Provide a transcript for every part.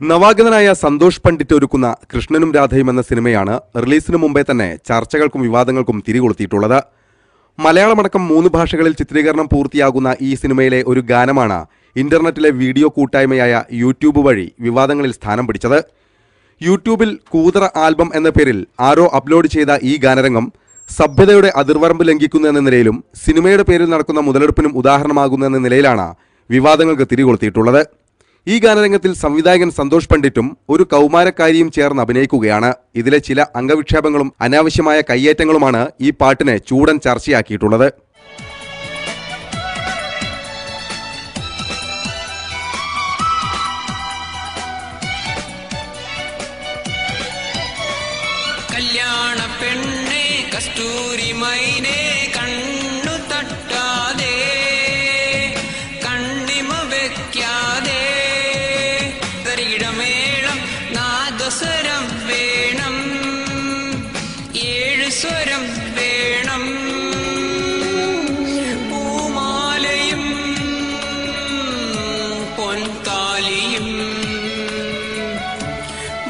നവാഗതനായ സന്തോഷ് പണ്ഡിറ്റ് ഒരുക്കുന്ന കൃഷ്ണനും രാധയും എന്ന സിനിമയാണ് റിലീസിന് മുമ്പേ തന്നെ ചർച്ചകൾക്കും വിവാദങ്ങൾക്കും തിരികൊളുത്തിയിട്ടുള്ളത്. മലയാളമടക്കം മൂന്ന് ഭാഷകളിൽ ചിത്രീകരണം പൂർത്തിയാകുന്ന ഈ സിനിമയിലെ ഒരു ഗാനമാണ് ഇന്റർനെറ്റിലെ വീഡിയോ കൂട്ടായ്മയായ യൂട്യൂബ് വഴി വിവാദങ്ങളിൽ സ്ഥാനം പിടിച്ചത്. യൂട്യൂബിൽ കൂതറ ആൽബം എന്ന പേരിൽ ആരോ അപ്ലോഡ് ചെയ്ത ഈ ഗാനരംഗം സഭ്യതയുടെ അതിർവരമ്പ് ലംഘിക്കുന്നു എന്ന നിലയിലും സിനിമയുടെ പേരിൽ നടക്കുന്ന മുതലെടുപ്പിനും ഉദാഹരണമാകുന്നു എന്ന നിലയിലാണ് വിവാദങ്ങൾക്ക് തിരികൊളുത്തിയിട്ടുള്ളത്. ഈ ഗാനരംഗത്തിൽ സംവിധായകൻ സന്തോഷ് പണ്ഡിറ്റും ഒരു കൗമാരക്കാരിയും ചേർന്ന് അഭിനയിക്കുകയാണ്. ഇതിലെ ചില അംഗവിക്ഷേപങ്ങളും അനാവശ്യമായ കയ്യേറ്റങ്ങളുമാണ് ഈ പാട്ടിനെ ചൂടൻ ചർച്ചയാക്കിയിട്ടുള്ളത്. കല്യാണ പെണ്ണെ കസ്തൂരി മൈനെ തരികിടമേളം നാദസ്വരം വേണം. ഏഴ് സ്വരം വേണം. പൂമാലയും പൊൻതാലിയും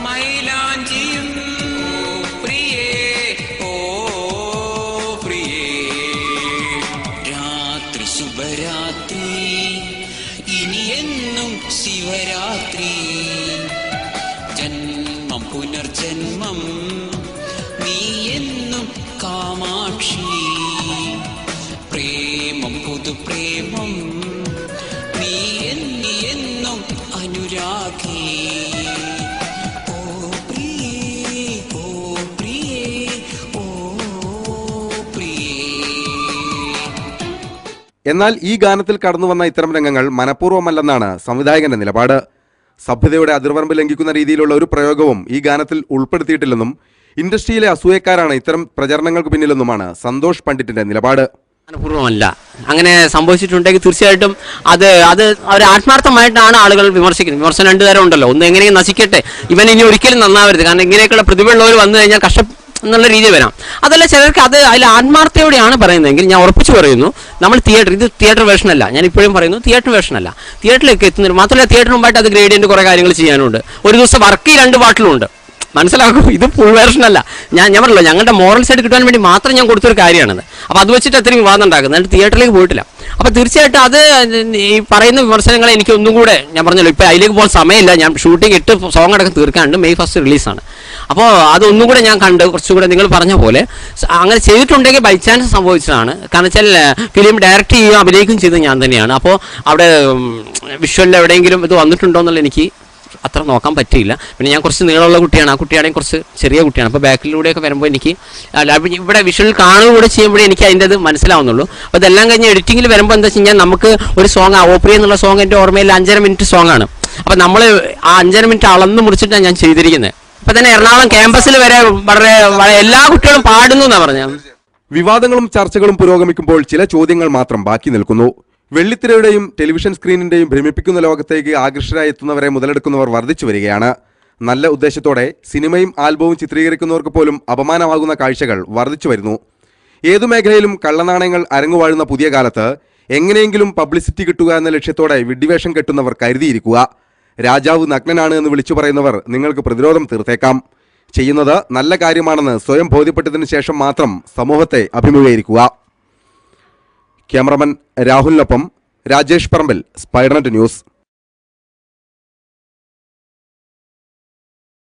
മൈലാഞ്ചിയും. പ്രിയേ ഓ പ്രിയേ. രാത്രി ശുഭരാത്രി. ഇനി എന്നും ശിവരാത്രി. പ്രേമം? നീ എന്നി എന്നും അനുരാഗി. ഓ പ്രിയേ ഓ പ്രിയേ ഓ എന്നാൽ ഈ ഗാനത്തിൽ കടന്നു വന്ന ഇത്തരം രംഗങ്ങൾ മനഃപൂർവമല്ലെന്നാണ് സംവിധായകന്റെ നിലപാട്. സഭ്യതയുടെ അതിർവരമ്പ് ലംഘിക്കുന്ന രീതിയിലുള്ള ഒരു പ്രയോഗവും ഈ ഗാനത്തിൽ ഉൾപ്പെടുത്തിയിട്ടില്ലെന്നും ഇൻഡസ്ട്രിയിലെ അസൂയക്കാരാണ് ഇത്തരം പ്രചരണങ്ങൾക്ക് പിന്നിലെന്നുമാണ് സന്തോഷ് പണ്ഡിറ്റിന്റെ നിലപാട്. മനഃപൂർവമല്ല. അങ്ങനെ സംഭവിച്ചിട്ടുണ്ടെങ്കിൽ തീർച്ചയായിട്ടും അത് അത് അവർ ആത്മാർത്ഥമായിട്ടാണ് ആളുകൾ വിമർശിക്കുന്നത്. വിമർശനം രണ്ടു തരം ഉണ്ടല്ലോ. ഒന്ന് എങ്ങനെയും നശിക്കട്ടെ. ഇവൻ ഇനി ഒരിക്കലും നന്നാവരുത്. കാരണം ഇങ്ങനെയൊക്കെയുള്ള പ്രതിഭയുള്ളവർ വന്നു കഴിഞ്ഞാൽ കഷ്ട എന്നുള്ള രീതി വരാം. അതല്ല ചിലർക്ക് അത് അതിൽ ആത്മാർത്ഥയോടെയാണ് പറയുന്നതെങ്കിൽ ഞാൻ ഉറപ്പിച്ചു പറയുന്നു നമ്മൾ തിയേറ്റർ ഇത് തിയേറ്റർ വേർഷൻ അല്ല. ഞാൻ ഇപ്പോഴും പറയുന്നു തിയേറ്റർ വേർഷൻ അല്ല. തിയേറ്ററിലേക്ക് എത്തുന്നില്ല മാത്രമല്ല തിയേറ്റർ മുമ്പായിട്ട് അത് ഗ്രേഡിയന്റ് കുറേ കാര്യങ്ങൾ ചെയ്യാനുണ്ട്. ഒരു ദിവസം വർക്ക് രണ്ട് പാട്ടിലുണ്ട് മനസ്സിലാക്കും ഇത് ഫുൾ വേർഷൻ അല്ല. ഞാൻ ഞാൻ പറഞ്ഞല്ലോ ഞങ്ങളുടെ മോറൽ സൈഡ് കിട്ടാൻ വേണ്ടി മാത്രം ഞാൻ കൊടുത്തൊരു കാര്യമാണത്. അപ്പോൾ അത് വെച്ചിട്ട് അത്രയും വിവാദം ഉണ്ടാക്കുന്നത്. എന്നിട്ട് തിയേറ്ററിലേക്ക് പോയിട്ടില്ല. അപ്പോൾ തീർച്ചയായിട്ടും അത് ഈ പറയുന്ന വിമർശനങ്ങളെ എനിക്ക് ഒന്നും കൂടെ ഞാൻ പറഞ്ഞല്ലോ ഇപ്പോൾ അതിലേക്ക് പോകാൻ സമയമില്ല. ഞാൻ ഷൂട്ടിംഗ് ഇട്ട് സോങ് അടക്കം തീർക്കാണ്ട് മെയ് ഫസ്റ്റ് റിലീസാണ് അപ്പോൾ അതൊന്നും കൂടെ ഞാൻ കണ്ട് കുറച്ചുകൂടെ നിങ്ങൾ പറഞ്ഞ പോലെ അങ്ങനെ ചെയ്തിട്ടുണ്ടെങ്കിൽ ബൈ ചാൻസ് സംഭവിച്ചതാണ്. കാരണം വെച്ചാൽ ഫിലിം ഡയറക്റ്റ് ചെയ്യുകയും അഭിനയിക്കുകയും ചെയ്തത് ഞാൻ തന്നെയാണ്. അപ്പോൾ അവിടെ വിഷ്വലിൽ എവിടെയെങ്കിലും ഇത് വന്നിട്ടുണ്ടോ എന്നുള്ള എനിക്ക് അത്ര നോക്കാൻ പറ്റിയില്ല. പിന്നെ ഞാൻ കുറച്ച് നീളമുള്ള കുട്ടിയാണ്. ആ കുട്ടിയാണെങ്കിൽ കുറച്ച് ചെറിയ കുട്ടിയാണ്. അപ്പോൾ ബാക്കിലൂടെയൊക്കെ വരുമ്പോൾ എനിക്ക് ഇവിടെ വിഷ്വൽ കാണുക കൂടെ ചെയ്യുമ്പോഴേ എനിക്ക് അതിന്റെ അത് മനസ്സിലാവുന്നുള്ളൂ. അപ്പോൾ ഇതെല്ലാം കഴിഞ്ഞ് എഡിറ്റിങ്ങിൽ വരുമ്പോൾ എന്താ വെച്ച് കഴിഞ്ഞാൽ നമുക്ക് ഒരു സോങ് ഓപ്പറി എന്നുള്ള സോങ് എന്റെ ഓർമ്മയിൽ അഞ്ചര മിനിറ്റ് സോങ് ആണ്. അപ്പോൾ നമ്മൾ ആ അഞ്ചര മിനിറ്റ് അളന്ന് മുറിച്ചിട്ടാണ് ഞാൻ ചെയ്തിരിക്കുന്നത് ഇപ്പം തന്നെ എറണാകുളം ക്യാമ്പസിൽ വരെ വളരെ എല്ലാ കുട്ടികളും പാടുന്നു എന്നാണ് പറഞ്ഞത്. വിവാദങ്ങളും ചർച്ചകളും പുരോഗമിക്കുമ്പോൾ ചില ചോദ്യങ്ങൾ മാത്രം ബാക്കി നിൽക്കുന്നു. വെള്ളിത്തിരയുടെയും ടെലിവിഷൻ സ്ക്രീനിന്റെയും ഭ്രമിപ്പിക്കുന്ന ലോകത്തേക്ക് ആകർഷകരായി എത്തുന്നവരെ മുതലെടുക്കുന്നവർ വർദ്ധിച്ചു വരികയാണ്. നല്ല ഉദ്ദേശത്തോടെ സിനിമയും ആൽബവും ചിത്രീകരിക്കുന്നവർക്ക് പോലും അപമാനമാകുന്ന കാഴ്ചകൾ വർദ്ധിച്ചു വരുന്നു. ഏതു മേഖലയിലും കള്ളനാണയങ്ങൾ അരങ്ങുവാഴുന്ന പുതിയ കാലത്ത് എങ്ങനെയെങ്കിലും പബ്ലിസിറ്റി കിട്ടുക എന്ന ലക്ഷ്യത്തോടെ വിഡ്ഡിവേഷം കെട്ടുന്നവർ കരുതിയിരിക്കുക. രാജാവ് നഗ്നനാണ് എന്ന് വിളിച്ചു പറയുന്നവർ നിങ്ങൾക്ക് പ്രതിരോധം തീർത്തേക്കാം. ചെയ്യുന്നത് നല്ല കാര്യമാണെന്ന് സ്വയം ബോധ്യപ്പെട്ടതിന് ശേഷം മാത്രം സമൂഹത്തെ അഭിമുഖീകരിക്കുക. ക്യാമറമാൻ രാഹുലിനൊപ്പം രാജേഷ് പറമ്പിൽ സ്പൈഡർനെറ്റ് ന്യൂസ്.